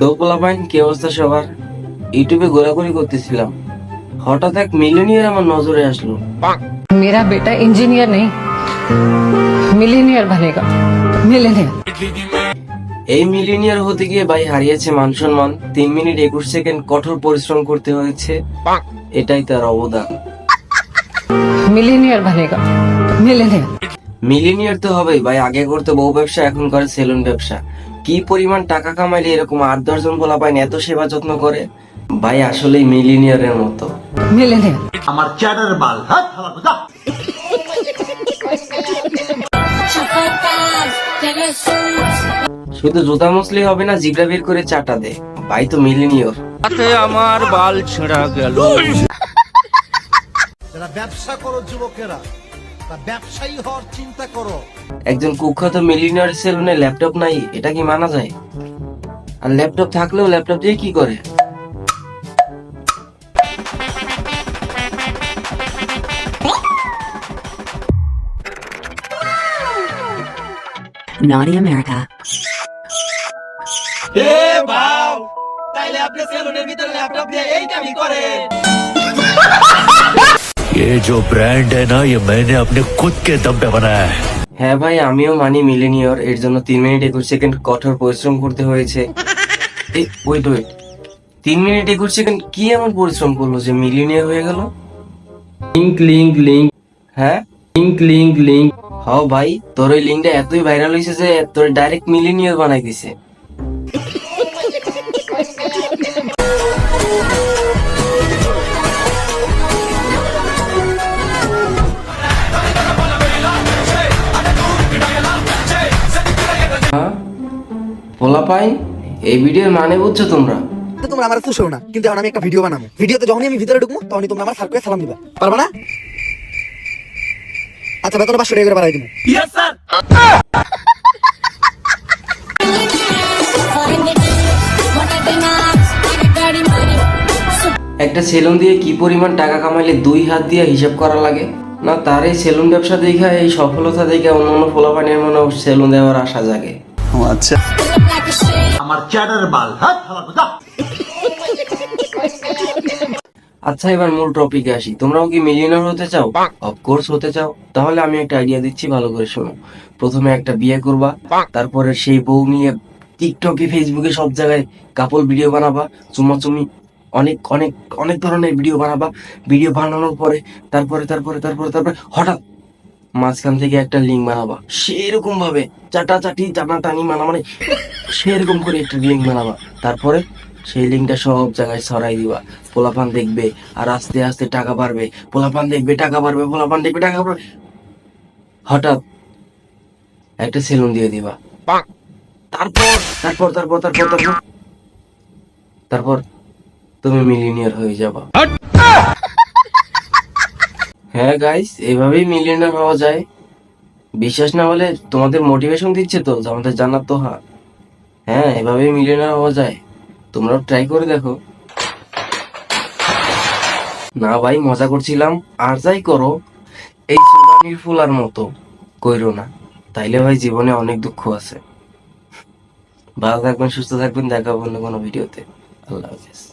দোপলা pine কি অবস্থা সবার ইউটিউবে ঘোরাঘুরি করতেছিলাম হঠাৎ এক মিলিয়নিয়ার আমার নজরে আসলো मेरा बेटा इंजीनियर नहीं मिलीनियर बनेगा मिलीनियर এই মিলিয়নিয়ার হতে গিয়ে ভাই হারিয়েছে মান সম্মান তিন মিনিট একুশ সেকেন্ড কঠোর পরিশ্রম করতে হয়েছে এটাই তার অবদান मिलीनियर बनेगा मिलीनियर মিলিনিয়ার তো হবেই ভাই আগে করতে বউ ব্যবসা এখন করে সেলুন ব্যবসা কি পরিমাণ টাকা কামাইলে এরকম আট দশজন বলা পায়নি এত সেবা যত্ন করে? ভাই আসলেই মিলিনিয়ারের মতো। আমার চ্যাটার বাল। শুধু জুতা মুসলি হবে না জিগড়া বের করে চাটা দে। ভাই তো মিলিনিয়র তাতে আমার বাল ছেঁড়া গেল। ব্যবসা করো যুবকেরা ব্যবসায়ী হওয়ার চিন্তা করো। একজন কুখ্যাত মিলিনিয়র সেলুনে ল্যাপটপ নাই এটা কি মানা যায়? আর ল্যাপটপ থাকলেও ল্যাপটপ দিয়ে কি করে? Naughty America. ये जो ब्रांड है ना ये मैंने अपने खुद के दम पे बनाया है হ্যাঁ ভাই আমিও মানি মিলেনিয়র এর জন্য তিন মিনিট একুশ সেকেন্ড কঠোর পরিশ্রম করতে হয়েছে ওয়েট ওয়েট তিন মিনিট একুশ সেকেন্ড কি এমন পরিশ্রম করলো যে মিলিনিয়র হয়ে গেল লিঙ্ক লিঙ্ক লিঙ্ক হ্যাঁ লিঙ্ক লিঙ্ক লিঙ্ক হ ভাই তোর ওই লিঙ্কটা এতই ভাইরাল হয়েছে যে তোর ডাইরেক্ট মিলিনিয়র বানাই দিছে পোলা পাইন এই ভিডিওর মানে বুঝছ তোমরা? তোমরা আমার ফুসো না কিন্তু এখন আমি একটা ভিডিও বানাবো। ভিডিওতে যখনই আমি ভিতরে ঢুকবো তখনই তোমরা আমার সার সালাম দিবা। পারবা না? আচ্ছা বেতন পাঁচশো টাকা করে বাড়াই দিব। একটা সেলুন দিয়ে কি পরিমাণ টাকা কামাইলে দুই হাত দিয়ে হিসাব করা লাগে? না তার এই সেলুন ব্যবসা দেখা এই সফলতা দেখে অন্য অন্য ফলাফানের মনে সেলুন দেওয়ার আশা জাগে। আমার চ্যাটার বাল হ্যাঁ আচ্ছা এবার মূল টপিকে আসি। তোমরাও কি মিলিয়নার হতে চাও? অফকোর্স হতে চাও। তাহলে আমি একটা আইডিয়া দিচ্ছি ভালো করে শোনো। প্রথমে একটা বিয়ে করবা তারপরে সেই বউ নিয়ে টিকটকে ফেসবুকে সব জায়গায় কাপল ভিডিও বানাবা চুমাচুমি অনেক অনেক অনেক ধরনের ভিডিও বানাবা। ভিডিও বানানোর পরে তারপরে তারপরে তারপরে তারপরে হঠাৎ মাঝখান থেকে একটা লিঙ্ক বানাবা। সেরকম ভাবে চাটা চাটি চাটা টানি মানা মানে সেরকম করে একটা লিঙ্ক বানাবা। তারপরে সেই লিঙ্কটা সব জায়গায় ছড়াই দিবা। পোলাপান দেখবে আর আস্তে আস্তে টাকা বাড়বে। পোলাপান দেখবে টাকা বাড়বে পোলাপান দেখবে টাকা বাড়বে। হঠাৎ একটা সেলুন দিয়ে দিবা। তারপর তারপর তারপর তারপর তারপর তারপর তুমি মিলিনিয়ার হয়ে যাবা। হ্যাঁ গাইস এভাবেই মিলিয়নার হওয়া যায়। বিশ্বাস না হলে তোমাদের মোটিভেশন দিচ্ছে তো আমাদের জানার তো হা। হ্যাঁ এভাবেই মিলিয়নার হওয়া যায়। তোমরাও ট্রাই করে দেখো। না ভাই, মজা করছিলাম। আর যাই করো, এই সুদানির ফুলার মতো কইরো না। তাইলে ভাই জীবনে অনেক দুঃখ আছে। ভালো থাকবেন, সুস্থ থাকবেন, দেখা অন্য কোনো ভিডিওতে। আল্লাহ হাফিজ.